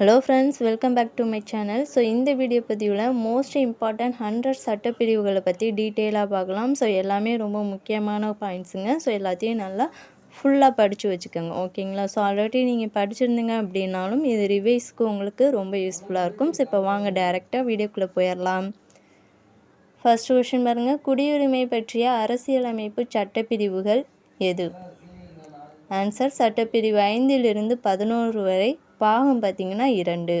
Hello friends welcome back to my channel so இந்த video பதிவில் most important hundred சட்டப்பிரிவுகளை பற்றி டீட்டெயிலாக பார்க்கலாம். ஸோ எல்லாமே ரொம்ப முக்கியமான பாயிண்ட்ஸுங்க ஸோ எல்லாத்தையும் நல்லா ஃபுல்லாக படித்து வச்சுக்கோங்க. ஓகேங்களா ஸோ ஆல்ரெடி நீங்கள் படிச்சிருந்தீங்க அப்படின்னாலும் இது ரிவைஸ்க்கு உங்களுக்கு ரொம்ப யூஸ்ஃபுல்லாக இருக்கும். ஸோ இப்போ வாங்க டைரெக்டாக வீடியோக்குள்ளே போயிடலாம் ஃபர்ஸ்ட் கொஷின் பாருங்கள் குடியுரிமை பற்றிய அரசியலமைப்பு சட்டப்பிரிவுகள் எது? ஆன்சர் சட்டப்பிரிவு ஐந்திலிருந்து பதினோரு வரை பாகம் பார்த்திங்கன்னா இரண்டு.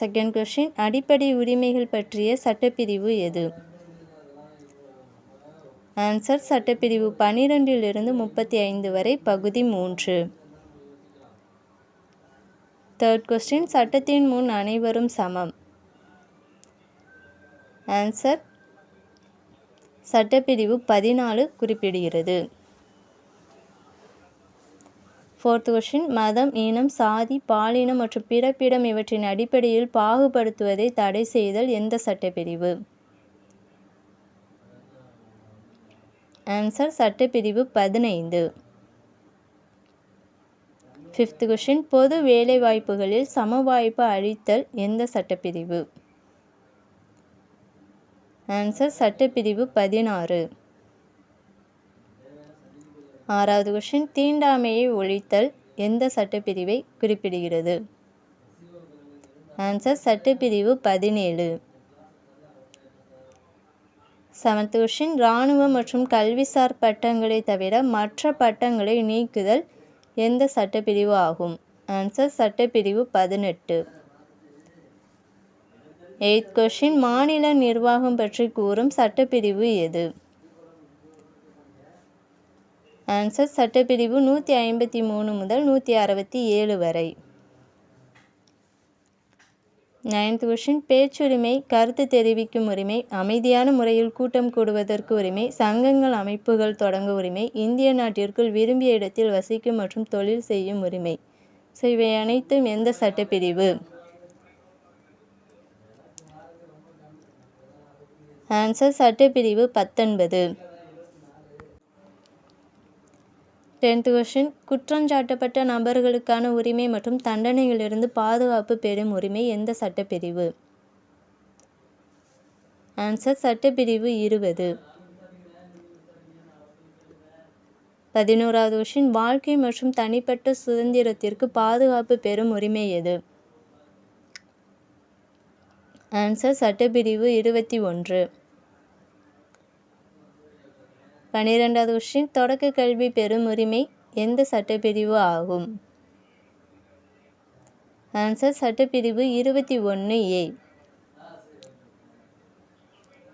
செகண்ட் கொஷின் அடிப்படை உரிமைகள் பற்றிய சட்டப்பிரிவு எது? ஆன்சர் சட்டப்பிரிவு பனிரெண்டிலிருந்து முப்பத்தி ஐந்து வரை பகுதி மூன்று. தேர்ட் கொஸ்டின் சட்டத்தின் முன் அனைவரும் சமம். ஆன்சர் சட்டப்பிரிவு பதினாலு குறிப்பிடுகிறது. ஃபோர்த் கொஷின் மதம் இனம் சாதி பாலினம் மற்றும் பிறப்பிடம் இவற்றின் அடிப்படையில் பாகுபடுத்துவதை தடை செய்தல் எந்த சட்டப்பிரிவு? ஆன்சர் சட்டப்பிரிவு பதினைந்து. ஃபிஃப்த் கொஷின் பொது வேலைவாய்ப்புகளில் சம வாய்ப்பு அளித்தல் எந்த சட்டப்பிரிவு? ஆன்சர் சட்டப்பிரிவு பதினாறு. ஆறாவது கொஷின் தீண்டாமையை ஒழித்தல் எந்த சட்டப்பிரிவை குறிப்பிடுகிறது? ஆன்சர் சட்டப்பிரிவு பதினேழு. செவன்த் கொஷின் இராணுவ மற்றும் கல்விசார் பட்டங்களை தவிர மற்ற பட்டங்களை நீக்குதல் எந்த சட்டப்பிரிவு ஆகும்? ஆன்சர் சட்டப்பிரிவு பதினெட்டு. எய்த் கொஷின் மாநில நிர்வாகம் பற்றி கூறும் சட்டப்பிரிவு எது? ஆன்சர் சட்டப்பிரிவு நூற்றி ஐம்பத்தி மூணு முதல் நூற்றி அறுபத்தி ஏழு வரை. நைன்த் கொஷின் பேச்சுரிமை கருத்து தெரிவிக்கும் உரிமை அமைதியான முறையில் கூட்டம் கூடுவதற்கு உரிமை சங்கங்கள் அமைப்புகள் தொடங்க உரிமை இந்திய நாட்டிற்குள் விரும்பிய இடத்தில் வசிக்கும் மற்றும் தொழில் செய்யும் உரிமை. ஸோ இவை அனைத்தும் எந்த சட்டப்பிரிவு? ஆன்சர் சட்டப்பிரிவு பத்தொன்பது. டென்த் கொஷின் குற்றஞ்சாட்டப்பட்ட நபர்களுக்கான உரிமை மற்றும் தண்டனைகளிலிருந்து பாதுகாப்பு பெறும் உரிமை எந்த சட்டப்பிரிவு? ஆன்சர் சட்டப்பிரிவு இருபது. பதினோராவது கொஷின் வாழ்க்கை மற்றும் தனிப்பட்ட சுதந்திரத்திற்கு பாதுகாப்பு பெறும் உரிமை எது? ஆன்சர் சட்டப்பிரிவு இருபத்தி ஒன்று. பன்னிரெண்டாவது கொஸ்டின் தொடக்க கல்வி பெறும் உரிமை எந்த சட்டப்பிரிவு ஆகும்? ஆன்சர் சட்டப்பிரிவு இருபத்தி ஒன்று ஏ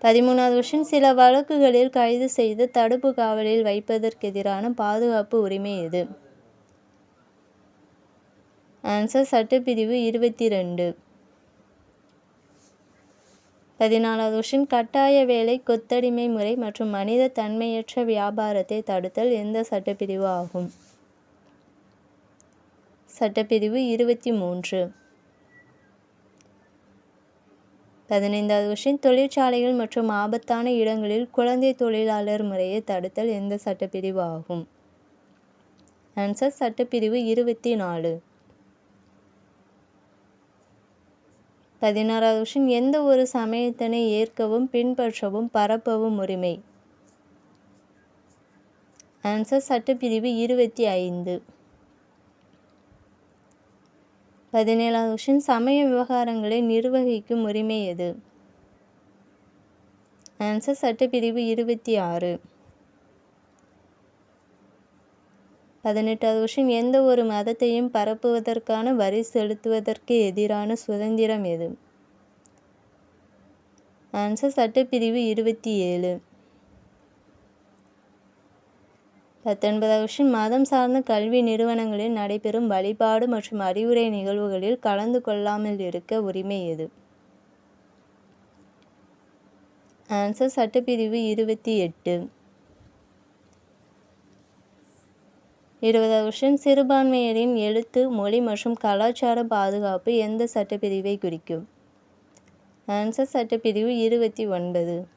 பதிமூணாவது கொஸ்டின் சில வழக்குகளில் கைது செய்து தடுப்பு காவலில் வைப்பதற்கெதிரான பாதுகாப்பு உரிமை எது ஆன்சர் சட்டப்பிரிவு இருபத்தி ரெண்டு. பதினாலாவது கொஷின் கட்டாய வேலை கொத்தடிமை முறை மற்றும் மனித தன்மையற்ற வியாபாரத்தை தடுத்தல் எந்த சட்டப்பிரிவு ஆகும்? சட்டப்பிரிவு இருபத்தி மூன்று. பதினைந்தாவது கொஷின் தொழிற்சாலைகள் மற்றும் ஆபத்தான இடங்களில் குழந்தை தொழிலாளர் முறையை தடுத்தல் எந்த சட்டப்பிரிவு ஆகும்? ஆன்சர் சட்டப்பிரிவு இருபத்தி நாலு. பதினாறாவது விஷயம் எந்த ஒரு சமயத்தினை ஏற்கவும் பின்பற்றவும் பரப்பவும் உரிமை? ஆன்சர் சட்டப்பிரிவு இருபத்தி ஐந்து. பதினேழாவது விஷயம் சமய விவகாரங்களை நிர்வகிக்கும் உரிமை எது? ஆன்சர் சட்டப்பிரிவு இருபத்தி ஆறு. பதினெட்டாவது கொஷின் எந்த ஒரு மதத்தையும் பரப்புவதற்கான வரி செலுத்துவதற்கு எதிரான சுதந்திரம் எது? ஆன்சர் சட்டப்பிரிவு இருபத்தி ஏழு. பத்தொன்பதாவது கொஷின் மதம் சார்ந்த கல்வி நிறுவனங்களில் நடைபெறும் வழிபாடு மற்றும் அறிவுரை நிகழ்வுகளில் கலந்து கொள்ளாமல் இருக்க உரிமை எது? ஆன்சர் சட்டப்பிரிவு இருபத்தி எட்டு. இருபதாவது வருஷம் சிறுபான்மையரின் எழுத்து மொழி மற்றும் கலாச்சார பாதுகாப்பு எந்த சட்டப்பிரிவை குறிக்கும்? ஆன்சர் சட்டப்பிரிவு இருபத்தி ஒன்பது.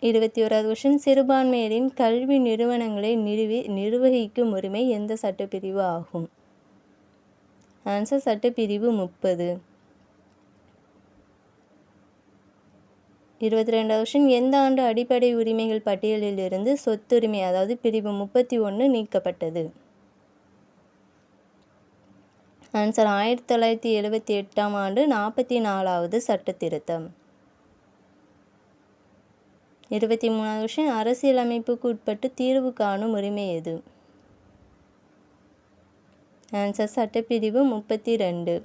இருபத்தி ஓராவது கொஷின் சிறுபான்மையரின் கல்வி நிறுவனங்களை நிறுவி நிர்வகிக்கும் உரிமை எந்த சட்டப்பிரிவு ஆகும்? ஆன்சர் சட்டப்பிரிவு முப்பது. இருபத்தி ரெண்டாவது கொஷின் எந்த ஆண்டு அடிப்படை உரிமைகள் பட்டியலில் இருந்து சொத்துரிமை அதாவது பிரிவு முப்பத்தி ஒன்று நீக்கப்பட்டது? ஆன்சர் ஆயிரத்தி தொள்ளாயிரத்தி எழுபத்தி எட்டாம் ஆண்டு நாற்பத்தி நாலாவது சட்ட திருத்தம் இருபத்தி மூணாவது விஷயம் அரசியலமைப்புக்கு உட்பட்டு தீர்வு காணும் உரிமை எது? ஆன்சர் சட்டப்பிரிவு முப்பத்தி ரெண்டு.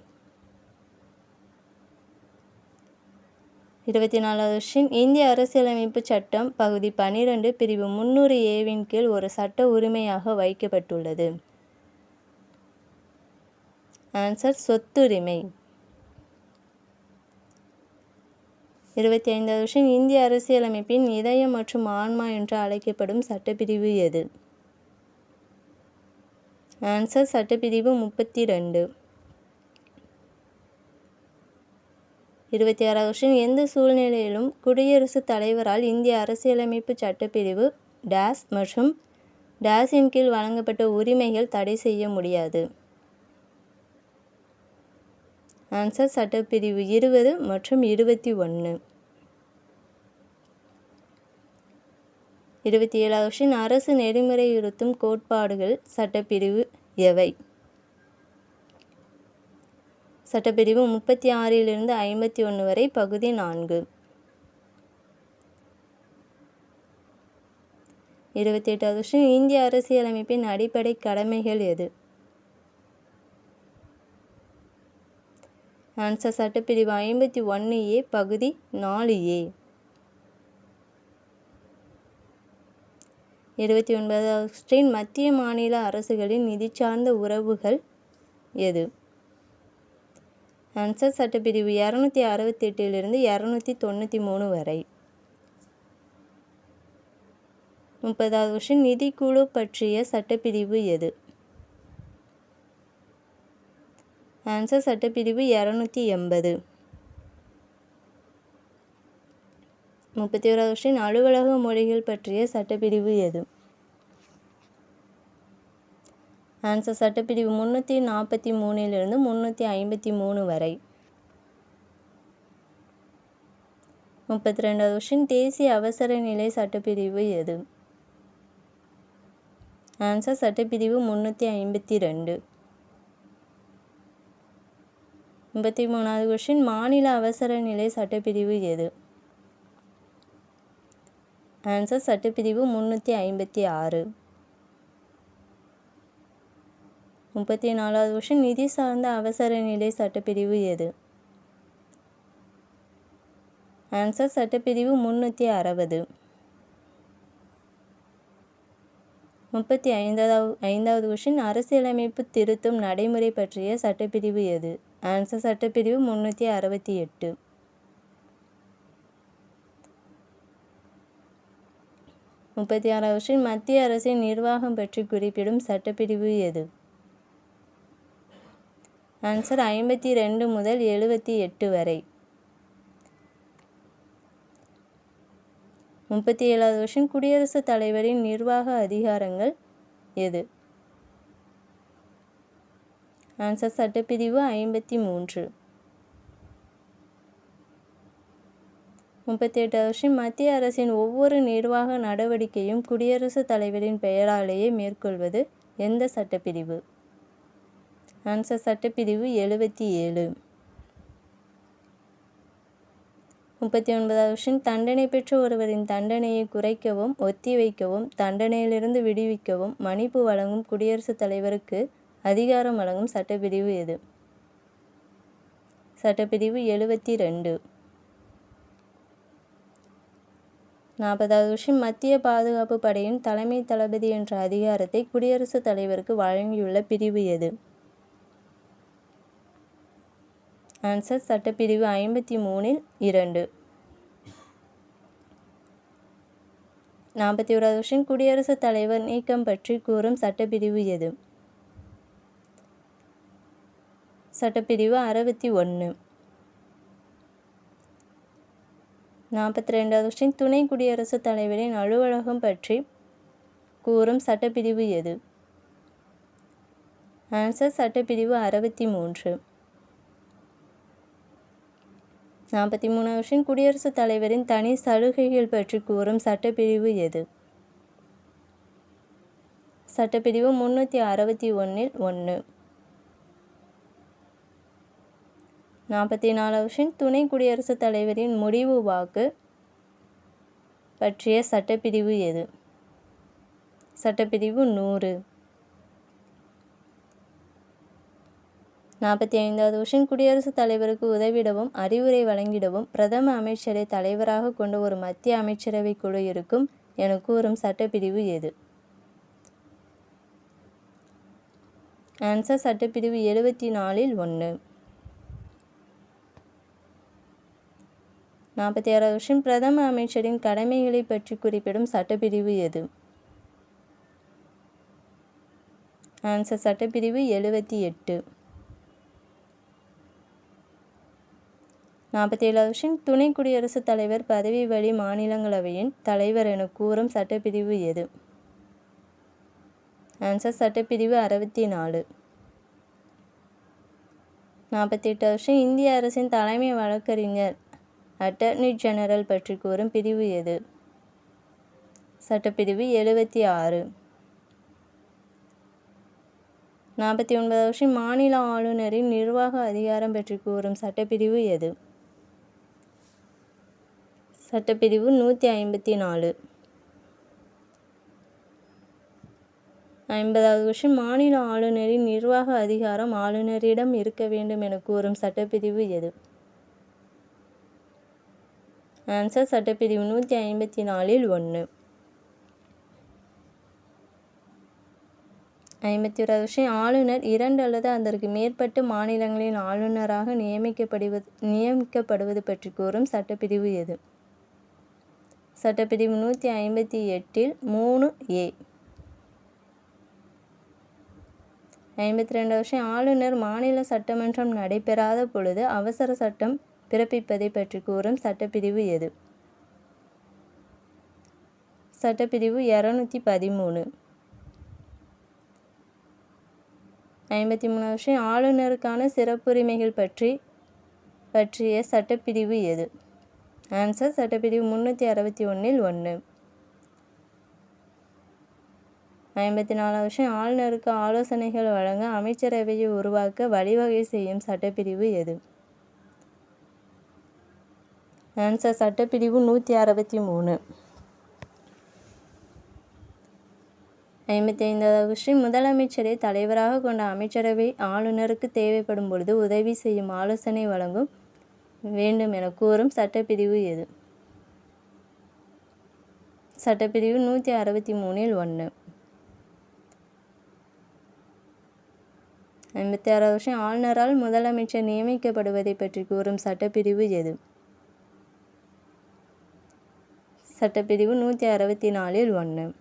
இருபத்தி நாலாவது விஷயம் இந்திய அரசியலமைப்பு சட்டம் பகுதி பன்னிரெண்டு பிரிவு முன்னூறு ஏவின் கீழ் ஒரு சட்ட உரிமையாக வைக்கப்பட்டுள்ளது. ஆன்சர் சொத்துரிமை. இருபத்தி ஐந்தாவது விஷயம் இந்திய அரசியலமைப்பின் இதயம் மற்றும் ஆன்மா என்று அழைக்கப்படும் சட்டப்பிரிவு எது? ஆன்சர் சட்டப்பிரிவு முப்பத்தி ரெண்டு. இருபத்தி ஆறாவது விஷயம் எந்த சூழ்நிலையிலும் குடியரசுத் தலைவரால் இந்திய அரசியலமைப்பு சட்டப்பிரிவு டேஸ் மற்றும் டேஸின் கீழ் வழங்கப்பட்ட உரிமைகள் தடை செய்ய முடியாது. ஆன்சர் சட்டப்பிரிவு இருபது மற்றும் இருபத்தி ஒன்று. இருபத்தி ஏழாவது கொஷின் அரசு நெறிமுறையுறுத்தும் கோட்பாடுகள் சட்டப்பிரிவு எவை? சட்டப்பிரிவு முப்பத்தி ஆறிலிருந்து ஐம்பத்தி ஒன்று வரை பகுதி நான்கு. இருபத்தி எட்டாவது வருஷம் இந்திய அரசியலமைப்பின் அடிப்படை கடமைகள் எது? ஆன்சர் சட்டப்பிரிவு ஐம்பத்தி ஒன்று ஏ பகுதி நாலு ஏ. இருபத்தி ஒன்பதாவது கொஸ்டின் மத்திய மாநில அரசுகளின் நிதி சார்ந்த உறவுகள் எது? ஆன்சர் சட்டப்பிரிவு இரநூத்தி அறுபத்தி எட்டிலிருந்து இரநூத்தி தொண்ணூற்றி மூணு வரை. முப்பதாவது கொஸ்டின் நிதிக்குழு பற்றிய சட்டப்பிரிவு எது? ஆன்சர் சட்டப்பிரிவு இரநூத்தி எண்பது. முப்பத்தி ஓராவது கொஸ்டின் அலுவலக மொழிகள் பற்றிய சட்டப்பிரிவு எது? ஆன்சர் சட்டப்பிரிவு முந்நூற்றி நாற்பத்தி மூணிலிருந்து முந்நூற்றி ஐம்பத்தி மூணு வரை. முப்பத்தி ரெண்டாவது கொஸ்டின் தேசிய அவசர நிலை சட்டப்பிரிவு எது? ஆன்சர் சட்டப்பிரிவு முந்நூற்றி ஐம்பத்தி ரெண்டு. முப்பத்தி மூணாவது கொஷின் மாநில அவசர நிலை சட்டப்பிரிவு எது? ஆன்சர் சட்டப்பிரிவு முந்நூற்றி ஐம்பத்தி ஆறு. முப்பத்தி நாலாவது வருஷம் நிதி சார்ந்த அவசர நிலை சட்டப்பிரிவு எது? ஆன்சர் சட்டப்பிரிவு முன்னூற்றி அறுபது. முப்பத்தி ஐந்தாவது ஐந்தாவது கொஷின் அரசியலமைப்பு திருத்தும் நடைமுறை பற்றிய சட்டப்பிரிவு எது? ஆன்சர் சட்டப்பிரிவு முந்நூற்றி அறுபத்தி எட்டு. முப்பத்தி ஆறாவது மத்திய அரசின் நிர்வாகம் பற்றி குறிப்பிடும் சட்டப்பிரிவு எது? ஆன்சர் ஐம்பத்தி ரெண்டு முதல் எழுபத்தி எட்டு வரை. முப்பத்தி ஏழாவது வருஷம் குடியரசுத் தலைவரின் நிர்வாக அதிகாரங்கள் எது? ஆன்சர் சட்டப்பிரிவு ஐம்பத்தி மூன்று முப்பத்தி எட்டாவது வருஷம் மத்திய அரசின் ஒவ்வொரு நிர்வாக நடவடிக்கையும் குடியரசுத் தலைவரின் பெயராலேயே மேற்கொள்வது எந்த சட்டப்பிரிவு? ஆன்சர் சட்டப்பிரிவு எழுபத்தி ஏழு. முப்பத்தி ஒன்பதாவது வருஷம். தண்டனை பெற்ற ஒருவரின் தண்டனையை குறைக்கவும் ஒத்தி வைக்கவும் தண்டனையிலிருந்து விடுவிக்கவும் மன்னிப்பு வழங்கும் குடியரசுத் தலைவருக்கு அதிகாரம் வழங்கும் சட்டப்பிரிவு எது? சட்டப்பிரிவு எழுபத்தி ரெண்டு. நாற்பதாவது விஷயம் மத்திய பாதுகாப்பு படையின் தலைமை தளபதி என்ற அதிகாரத்தை குடியரசுத் தலைவருக்கு வழங்கியுள்ள பிரிவு எது? ஆன்சர் சட்டப்பிரிவு ஐம்பத்தி மூணில் இரண்டு. நாற்பத்தி ஓராவது வருஷம் குடியரசுத் தலைவர் நீக்கம் பற்றி கூறும் சட்டப்பிரிவு எது? சட்டப்பிரிவு அறுபத்தி ஒன்று. நாற்பத்தி ரெண்டாவது வருஷம் துணை குடியரசுத் தலைவரின் அலுவலகம் பற்றி கூறும் சட்டப்பிரிவு எது? ஆன்சர் சட்டப்பிரிவு அறுபத்தி மூன்று. நாற்பத்தி மூணாவது கொஸ்டின் குடியரசுத் தலைவரின் தனி சலுகைகள் பற்றி கூறும் சட்டப்பிரிவு எது? சட்டப்பிரிவு முன்னூற்றி அறுபத்தி ஒன்றில் ஒன்று. நாற்பத்தி நாலாவது கொஸ்டின் துணை குடியரசுத் தலைவரின் முடிவு வாக்கு பற்றிய சட்டப்பிரிவு எது? சட்டப்பிரிவு நூறு. நாற்பத்தி ஐந்தாவது உஷன் குடியரசுத் தலைவருக்கு உதவிடவும் அறிவுரை வழங்கிடவும் பிரதம அமைச்சரை தலைவராக கொண்ட ஒரு மத்திய அமைச்சரவை குழு இருக்கும் என கூறும் சட்டப்பிரிவு எது? ஆன்சர் சட்டப்பிரிவு எழுபத்தி நாலில் ஒன்று. நாற்பத்தி ஆறாவது வருஷம் பிரதம அமைச்சரின் கடமைகளை பற்றி குறிப்பிடும் சட்டப்பிரிவு எது? ஆன்சர் சட்டப்பிரிவு எழுபத்தி எட்டு. நாற்பத்தி ஏழாவது வருஷம் துணை குடியரசுத் தலைவர் பதவி வழி மாநிலங்களவையின் தலைவர் என கூறும் சட்டப்பிரிவு எது? ஆன்சர் சட்டப்பிரிவு அறுபத்தி நாலு நாற்பத்தி எட்டு வருஷம் இந்திய அரசின் தலைமை வழக்கறிஞர் அட்டர்னி ஜெனரல் பற்றி கூறும் பிரிவு எது? சட்டப்பிரிவு எழுபத்தி ஆறு நாற்பத்தி ஒன்பது வருஷம் மாநில ஆளுநரின் நிர்வாக அதிகாரம் பற்றி கூறும் சட்டப்பிரிவு எது? சட்டப்பிரிவு நூற்றி ஐம்பத்தி நாலு. ஐம்பதாவது வருஷம் மாநில ஆளுநரின் நிர்வாக அதிகாரம் ஆளுநரிடம் இருக்க வேண்டும் என கூறும் சட்டப்பிரிவு எது? ஆன்சர் சட்டப்பிரிவு நூற்றி ஐம்பத்தி நாலில் ஒன்று ஐம்பத்தி ஒரு விஷயம் ஆளுநர் இரண்டு அல்லது அதற்கு மேற்பட்ட மாநிலங்களின் ஆளுநராக நியமிக்கப்படுவது நியமிக்கப்படுவது பற்றி கூறும் சட்டப்பிரிவு எது? சட்டப்பிரிவு நூற்றி ஐம்பத்தி எட்டில் மூணு ஏ. ஐம்பத்தி ரெண்டு வருஷம் ஆளுநர் மாநில சட்டமன்றம் நடைபெறாத பொழுது அவசர சட்டம் பிறப்பிப்பதை பற்றி கூறும் சட்டப்பிரிவு எது? சட்டப்பிரிவு இரநூத்தி பதிமூணு. ஐம்பத்தி மூணு வருஷம் ஆளுநருக்கான சிறப்புரிமைகள் பற்றி பற்றிய சட்டப்பிரிவு எது? ஆன்சர் சட்டப்பிரிவு முந்நூற்றி அறுபத்தி ஒன்றில் ஒன்று ஐம்பத்தி நாலாம் வருஷம் ஆளுநருக்கு ஆலோசனைகள் வழங்க அமைச்சரவையை உருவாக்க வழிவகை செய்யும் சட்டப்பிரிவு எது? ஆன்சர் சட்டப்பிரிவு நூற்றி அறுபத்தி மூணு. ஐம்பத்தி ஐந்தாவது வருஷம் முதலமைச்சரை தலைவராக கொண்ட அமைச்சரவை ஆளுநருக்கு தேவைப்படும் பொழுது உதவி செய்யும் ஆலோசனை வழங்கும் வேண்டும் என கூறும் சட்டப்பிரிவு எது? சட்டப்பிரிவு நூற்றி அறுபத்தி மூணில் ஒன்று ஐம்பத்தி ஆறாவது வருஷம். ஆளுநரால் முதலமைச்சர் நியமிக்கப்படுவதை பற்றி கூறும் சட்டப்பிரிவு எது? சட்டப்பிரிவு நூற்றி அறுபத்தி நாலில் ஒன்று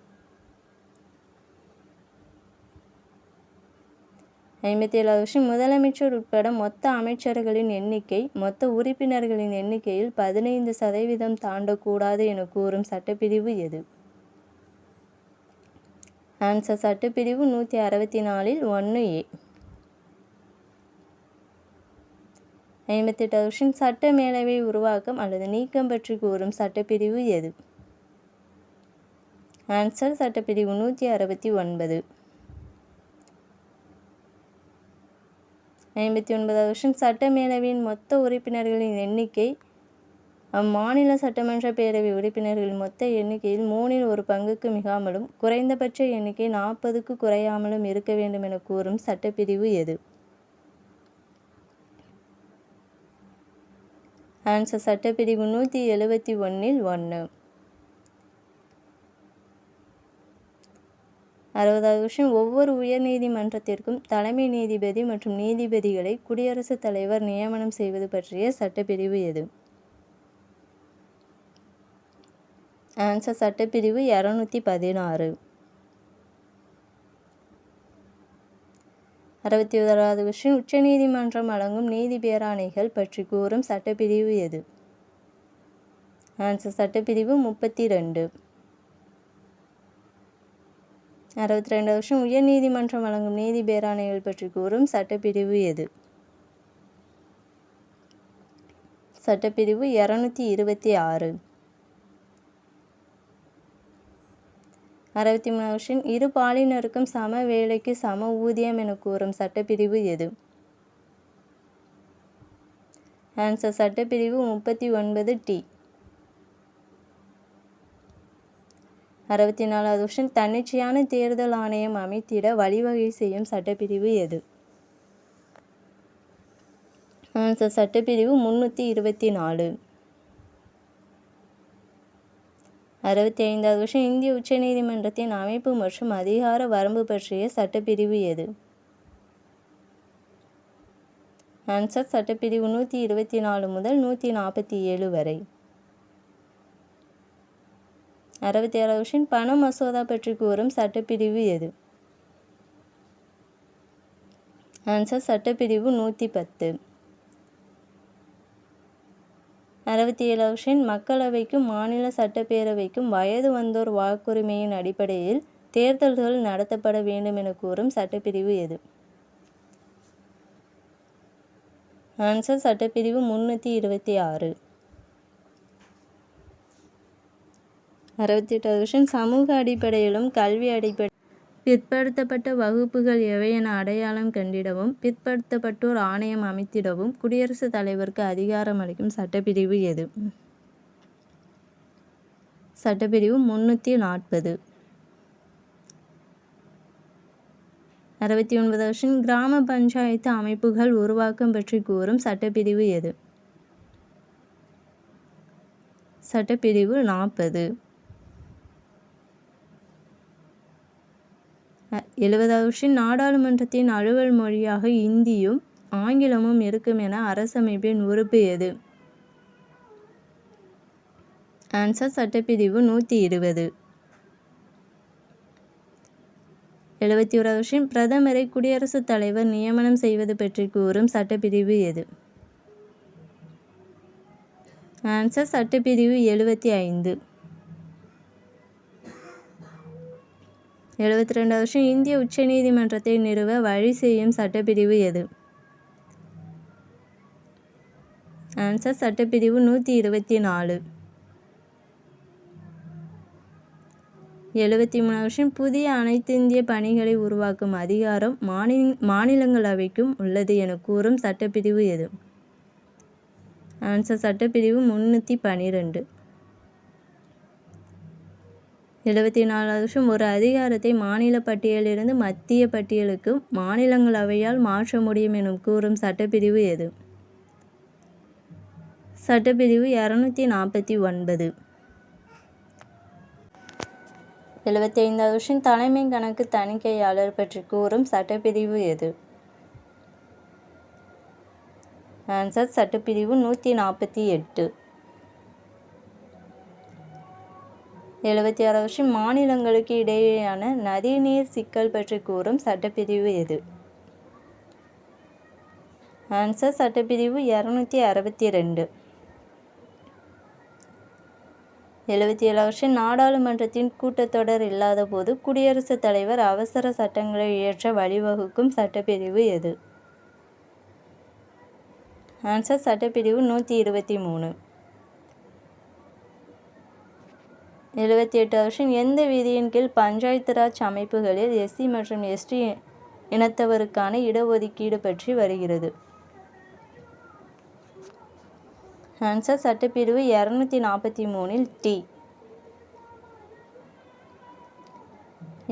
ஐம்பத்தி ஏழாவது வருஷம் முதலமைச்சர் உட்பட மொத்த அமைச்சர்களின் எண்ணிக்கை மொத்த உறுப்பினர்களின் எண்ணிக்கையில் பதினைந்து சதவீதம் தாண்டக்கூடாது என கூறும் சட்டப்பிரிவு எது? ஆன்சர் சட்டப்பிரிவு நூற்றி அறுபத்தி நாலில் ஒன்று ஏ. ஐம்பத்தெட்டாவது வருஷம் சட்ட மேலவை உருவாக்கம் அல்லது நீக்கம் பற்றி கூறும் சட்டப்பிரிவு எது? ஆன்சர் சட்டப்பிரிவு நூற்றி அறுபத்தி ஒன்பது. ஐம்பத்தி ஒன்பதாவது வருஷம் சட்டமேலவையின் மொத்த உறுப்பினர்களின் எண்ணிக்கை அம்மாநில சட்டமன்ற பேரவை உறுப்பினர்களின் மொத்த எண்ணிக்கையில் மூணில் ஒரு பங்குக்கு மிகாமலும் குறைந்தபட்ச எண்ணிக்கை நாற்பதுக்கு குறையாமலும் இருக்க வேண்டும் என கூறும் சட்டப்பிரிவு எது? ஆன்சர் சட்டப்பிரிவு நூற்றி எழுபத்தி ஒன்றில் ஒன்று அறுபதாவது விஷயம் ஒவ்வொரு உயர் நீதிமன்றத்திற்கும் தலைமை நீதிபதி மற்றும் நீதிபதிகளை குடியரசுத் தலைவர் நியமனம் செய்வது பற்றிய சட்டப்பிரிவு எது? ஆன்சர் சட்டப்பிரிவு இரநூத்தி பதினாறு. அறுபத்தி ஓராவது விஷயம் உச்சநீதிமன்றம் வழங்கும் நீதி பேராணைகள் பற்றி கூறும் சட்டப்பிரிவு எது? ஆன்சர் சட்டப்பிரிவு முப்பத்தி ரெண்டு. அறுபத்தி ரெண்டு வருஷம் உயர்நீதிமன்றம் வழங்கும் நீதி பேராணைகள் பற்றி கூறும் சட்டப்பிரிவு எது? சட்டப்பிரிவு இரநூத்தி இருபத்தி ஆறு. அறுபத்தி மூணு வருஷம் இரு பாலினருக்கும் சம வேலைக்கு சம ஊதியம் என கூறும் சட்டப்பிரிவு எது? ஆன்சர் சட்டப்பிரிவு முப்பத்தி ஒன்பது டி. அறுபத்தி நாலாவது வருஷம் தன்னிச்சையான தேர்தல் ஆணையம் அமைத்திட வழிவகை செய்யும் சட்டப்பிரிவு எது? ஆன்சர் சட்டப்பிரிவு முன்னூற்றி இருபத்தி நாலு அறுபத்தி ஐந்தாவது வருஷம் இந்திய உச்சநீதிமன்றத்தின் அமைப்பு மற்றும் அதிகார வரம்பு பற்றிய சட்டப்பிரிவு எது? ஆன்சர் சட்டப்பிரிவு நூற்றி இருபத்தி நாலு முதல் நூற்றி நாற்பத்தி ஏழு வரை. அறுபத்தி ஏழாவது வருஷம் பண மசோதா பற்றி கூறும் சட்டப்பிரிவு எது? ஆன்சர் சட்டப்பிரிவு நூற்றி பத்து. அறுபத்தி ஏழாவது வருஷம் மக்களவைக்கும் மாநில சட்டப்பேரவைக்கும் வயது வந்தோர் வாக்குரிமையின் அடிப்படையில் தேர்தல்கள் நடத்தப்பட வேண்டும் என கூறும் சட்டப்பிரிவு எது? ஆன்சர் சட்டப்பிரிவு முன்னூற்றி இருபத்தி ஆறு. அறுபத்தி எட்டாவது வருஷம் சமூக அடிப்படையிலும் கல்வி அடிப்படை பிற்படுத்தப்பட்ட வகுப்புகள் எவை என அடையாளம் கண்டிடவும் பிற்படுத்தப்பட்டோர் ஆணையம் அமைத்திடவும் குடியரசுத் தலைவருக்கு அதிகாரம் அளிக்கும் சட்டப்பிரிவு எது? சட்டப்பிரிவு முன்னூற்றி நாற்பது. அறுபத்தி ஒன்பது வருஷம் கிராம பஞ்சாயத்து அமைப்புகள் உருவாக்கம் பற்றி கூறும் சட்டப்பிரிவு எது? சட்டப்பிரிவு நாற்பது. எழுபதாவது வருஷம் நாடாளுமன்றத்தின் அலுவல் மொழியாக இந்தியும் ஆங்கிலமும் இருக்கும் என அரசமைப்பின் உறுப்பு எது? ஆன்சர் சட்டப்பிரிவு நூற்றி இருபது. எழுபத்தி ஓராவது வருஷம் பிரதமரை குடியரசுத் தலைவர் நியமனம் செய்வது பற்றி கூறும் சட்டப்பிரிவு எது? ஆன்சர் சட்டப்பிரிவு எழுபத்தி ஐந்து. எழுபத்தி ரெண்டு வருஷம் இந்திய உச்சநீதிமன்றத்தை நிறுவ வழி செய்யும் சட்டப்பிரிவு எது? ஆன்சர் சட்டப்பிரிவு நூற்றி இருபத்தி நாலு. எழுபத்தி மூணு வருஷம் புதிய அனைத்திந்திய பணிகளை உருவாக்கும் அதிகாரம் மாநில மாநிலங்களவைக்கும் உள்ளது என கூறும் சட்டப்பிரிவு எது? ஆன்சர் சட்டப்பிரிவு முன்னூற்றி பன்னிரெண்டு எழுபத்தி நாலாவது வருஷம் ஒரு அதிகாரத்தை மாநில பட்டியலிருந்து மத்திய பட்டியலுக்கு மாநிலங்களவையால் மாற்ற முடியும் எனும் கூறும் சட்டப்பிரிவு எது? சட்டப்பிரிவு இரநூத்தி நாற்பத்தி ஒன்பது. எழுபத்தி ஐந்தாவது வருஷம் தலைமை கணக்கு தணிக்கையாளர் பற்றி கூறும் சட்டப்பிரிவு எது? ஆன்சர் சட்டப்பிரிவு நூற்றி நாற்பத்தி எட்டு. எழுபத்தி ஆறு வருஷம் மாநிலங்களுக்கு இடையேயான நதிநீர் சிக்கல் பற்றி கூறும் சட்டப்பிரிவு எது ஆன்சர் சட்டப்பிரிவு இரநூத்தி அறுபத்தி ரெண்டு எழுபத்தி ஏழு வருஷம் நாடாளுமன்றத்தின் கூட்டத்தொடர் இல்லாத போது குடியரசுத் தலைவர் அவசர சட்டங்களை இயற்ற வழிவகுக்கும் சட்டப்பிரிவு எது? ஆன்சர் சட்டப்பிரிவு நூற்றி இருபத்தி மூணு. எழுபத்தி எட்டு வருஷம் எந்த விதியின் கீழ் பஞ்சாயத்து ராஜ் அமைப்புகளில் எஸ்சி மற்றும் எஸ்டி இனத்தவருக்கான இடஒதுக்கீடு பற்றி வருகிறது? ஆன்சர் சட்டப்பிரிவு இரநூத்தி நாற்பத்தி மூணில் டி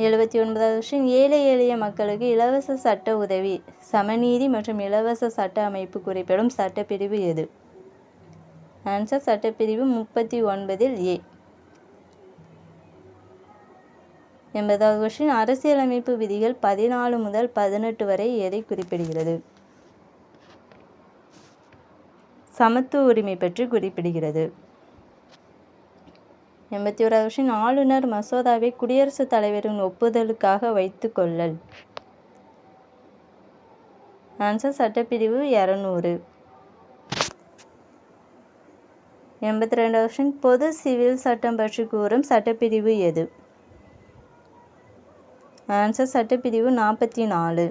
எழுபத்தி ஒன்பதாவது வருஷம் ஏழை எளிய மக்களுக்கு இலவச சட்ட உதவி சமநீதி மற்றும் இலவச சட்ட அமைப்பு குறிப்பிடும் சட்டப்பிரிவு எது? ஆன்சர் சட்டப்பிரிவு முப்பத்தி ஒன்பதில் ஏ எண்பதாவது கொஸ்டின் அரசியலமைப்பு விதிகள் பதினாலு முதல் பதினெட்டு வரை எதை குறிப்பிடுகிறது. சமத்துவ உரிமை பற்றி குறிப்பிடுகிறது. எண்பத்தி ஓராவது கொஸ்டின் ஆளுநர் மசோதாவை குடியரசுத் தலைவரின் ஒப்புதலுக்காக வைத்து கொள்ளல். ஆன்சர் சட்டப்பிரிவு இரநூறு. எண்பத்தி ரெண்டாவது கொஷின் பொது சிவில் சட்டம் பற்றி கூறும் சட்டப்பிரிவு எது? ஆன்சர் சட்டப்பிரிவு நாற்பத்தி நாலு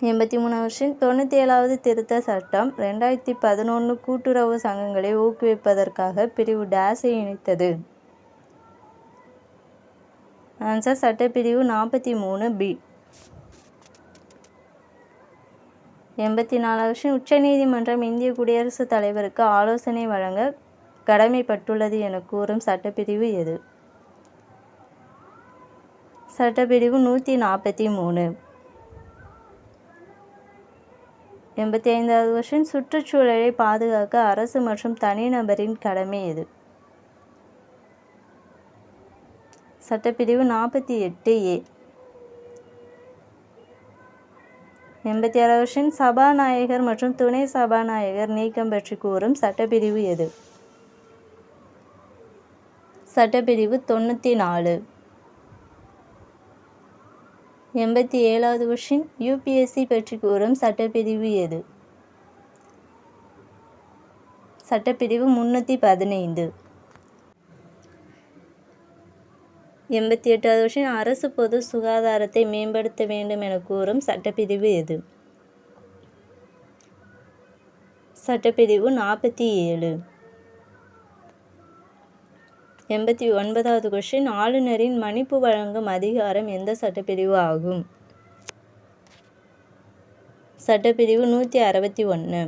எண்பத்தி மூணாவது வருஷம் தொண்ணூற்றி ஏழாவது திருத்த சட்டம் ரெண்டாயிரத்தி பதினொன்று கூட்டுறவு சங்கங்களை ஊக்குவிப்பதற்காக பிரிவு டேஸை இணைத்தது. ஆன்சர் சட்டப்பிரிவு நாற்பத்தி மூணு பி எண்பத்தி நாலாவது வருஷம் உச்சநீதிமன்றம் இந்திய குடியரசுத் தலைவருக்கு ஆலோசனை வழங்க கடமைப்பட்டுள்ளது என கூறும் சட்டப்பிரிவு எது? சட்டப்பிரிவு நூற்றி நாற்பத்தி மூணு. எண்பத்தி ஐந்தாவது வருஷம் சுற்றுச்சூழலை பாதுகாக்க அரசு மற்றும் தனிநபரின் கடமை எது? சட்டப்பிரிவு நாற்பத்தி எட்டு ஏ. எண்பத்தி ஆறாவது வருஷம் சபாநாயகர் மற்றும் துணை சபாநாயகர் நீக்கம் பற்றி கூறும் சட்டப்பிரிவு எது? சட்டப்பிரிவு தொண்ணூற்றி நாலு. எண்பத்தி ஏழாவது கொஷின் யூபிஎஸ்சி பற்றி கூறும் சட்டப்பிரிவு எது? சட்டப்பிரிவு முன்னூற்றி பதினைந்து. எண்பத்தி எட்டாவது வருஷம் அரசு பொது சுகாதாரத்தை மேம்படுத்த வேண்டும் என கூறும் சட்டப்பிரிவு எது? சட்டப்பிரிவு நாற்பத்தி ஏழு. எண்பத்தி ஒன்பதாவது கொஷின் ஆளுநரின் மன்னிப்பு வழங்கும் அதிகாரம் எந்த சட்டப்பிரிவு ஆகும்? சட்டப்பிரிவு நூற்றி அறுபத்தி ஒன்று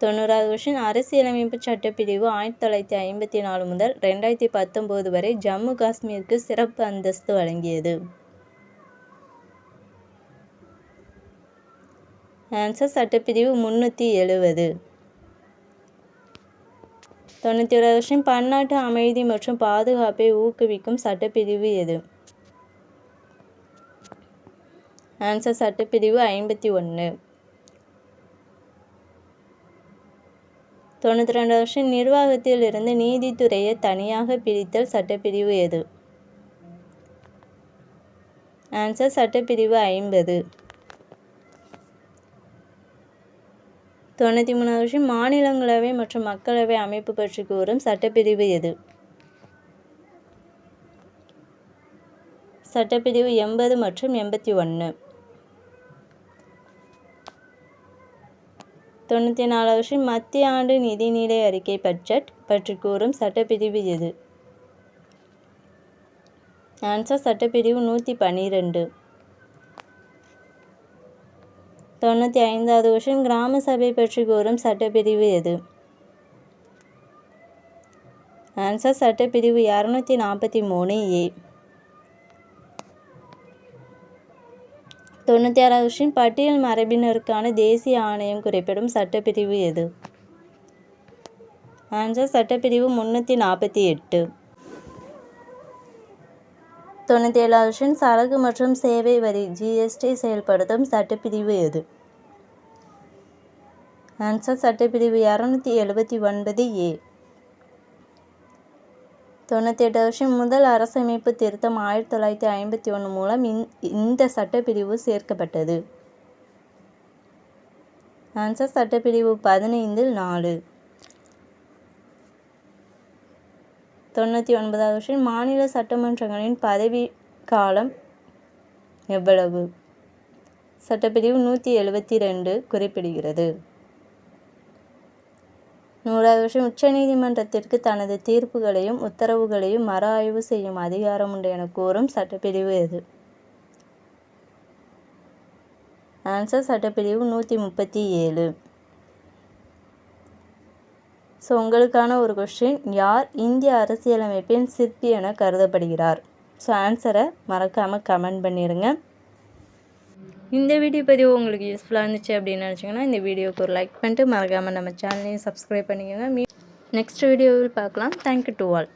தொண்ணூறாவது கொஷின் அரசியலமைப்பு சட்டப்பிரிவு ஆயிரத்தி தொள்ளாயிரத்தி ஐம்பத்தி நாலு முதல் ரெண்டாயிரத்தி பத்தொம்போது வரை ஜம்மு காஷ்மீருக்கு சிறப்பு அந்தஸ்து வழங்கியது. ஆன்சர் சட்டப்பிரிவு முன்னூற்றி எழுபது தொண்ணூற்றி ஒரு வருஷம் பன்னாட்டு அமைதி மற்றும் பாதுகாப்பை ஊக்குவிக்கும் சட்டப்பிரிவு எது? ஆன்சர் சட்டப்பிரிவு ஐம்பத்தி ஒன்று தொண்ணூற்றி ரெண்டு வருஷம் நிர்வாகத்தில் இருந்து நீதித்துறையை தனியாக பிரித்தல் சட்டப்பிரிவு எது? ஆன்சர் சட்டப்பிரிவு ஐம்பது. தொண்ணூற்றி மூணாவது வருஷம் மாநிலங்களவை மற்றும் மக்களவை அமைப்பு பற்றி கூறும் சட்டப்பிரிவு எது? சட்டப்பிரிவு எண்பது மற்றும் எண்பத்தி ஒன்று தொண்ணூற்றி நாலாவது விஷயம் மத்திய ஆண்டு நிதிநிலை அறிக்கை பட்ஜெட் பற்றி கூறும் சட்டப்பிரிவு எது? ஆன்சர் சட்டப்பிரிவு நூற்றி பன்னிரெண்டு. தொண்ணூற்றி ஐந்தாவது வருஷம் கிராம சபை பற்றி கூறும் சட்டப்பிரிவு எது? ஆன்சர் சட்டப்பிரிவு இரநூத்தி நாற்பத்தி மூணு ஏ தொண்ணூற்றி ஆறாவது வருஷம் பட்டியல் மரபினருக்கான தேசிய ஆணையம் குறிப்பிடும் சட்டப்பிரிவு எது? ஆன்சர் சட்டப்பிரிவு முன்னூற்றி நாற்பத்தி எட்டு. தொண்ணூற்றி ஏழாவது விஷயம் சரக்கு மற்றும் சேவை வரி ஜிஎஸ்டி செயல்படுத்தும் சட்டப்பிரிவு எது? ஆன்சர் சட்டப்பிரிவு இரநூத்தி எழுபத்தி ஒன்பது ஏ. தொண்ணூற்றி எட்டு வருஷம் முதல் அரசமைப்பு திருத்தம் ஆயிரத்தி தொள்ளாயிரத்தி ஐம்பத்தி ஒன்று மூலம் இந்த சட்டப்பிரிவு சேர்க்கப்பட்டது. ஆன்சர் சட்டப்பிரிவு பதினைந்தில் நாலு. தொண்ணூற்றி ஒன்பதாவது வருஷம் மாநில சட்டமன்றங்களின் பதவி காலம் எவ்வளவு? சட்டப்பிரிவு நூற்றி எழுபத்தி ரெண்டு குறிப்பிடுகிறது. நூறாவது வருஷம் உச்சநீதிமன்றத்திற்கு தனது தீர்ப்புகளையும் உத்தரவுகளையும் மறு ஆய்வு செய்யும் அதிகாரம் உண்டு என கூறும் சட்டப்பிரிவு எது ஆன்சர் சட்டப்பிரிவு நூற்றி முப்பத்தி ஏழு. ஸோ உங்களுக்கான ஒரு கொஸ்டின் யார் இந்திய அரசியலமைப்பின் சிற்பி என கருதப்படுகிறார்? ஸோ ஆன்சரை மறக்காமல் கமெண்ட் பண்ணிடுங்க இந்த வீடியோ பதிவு உங்களுக்கு யூஸ்ஃபுல்லாக இருந்துச்சு அப்படின்னு நினச்சிங்கன்னா இந்த வீடியோக்கு ஒரு லைக் பண்ணிட்டு மறக்காமல் நம்ம சேனலையும் சப்ஸ்கிரைப் பண்ணிக்கோங்க. மீ நெக்ஸ்ட் வீடியோவில் பார்க்கலாம். Thank you to all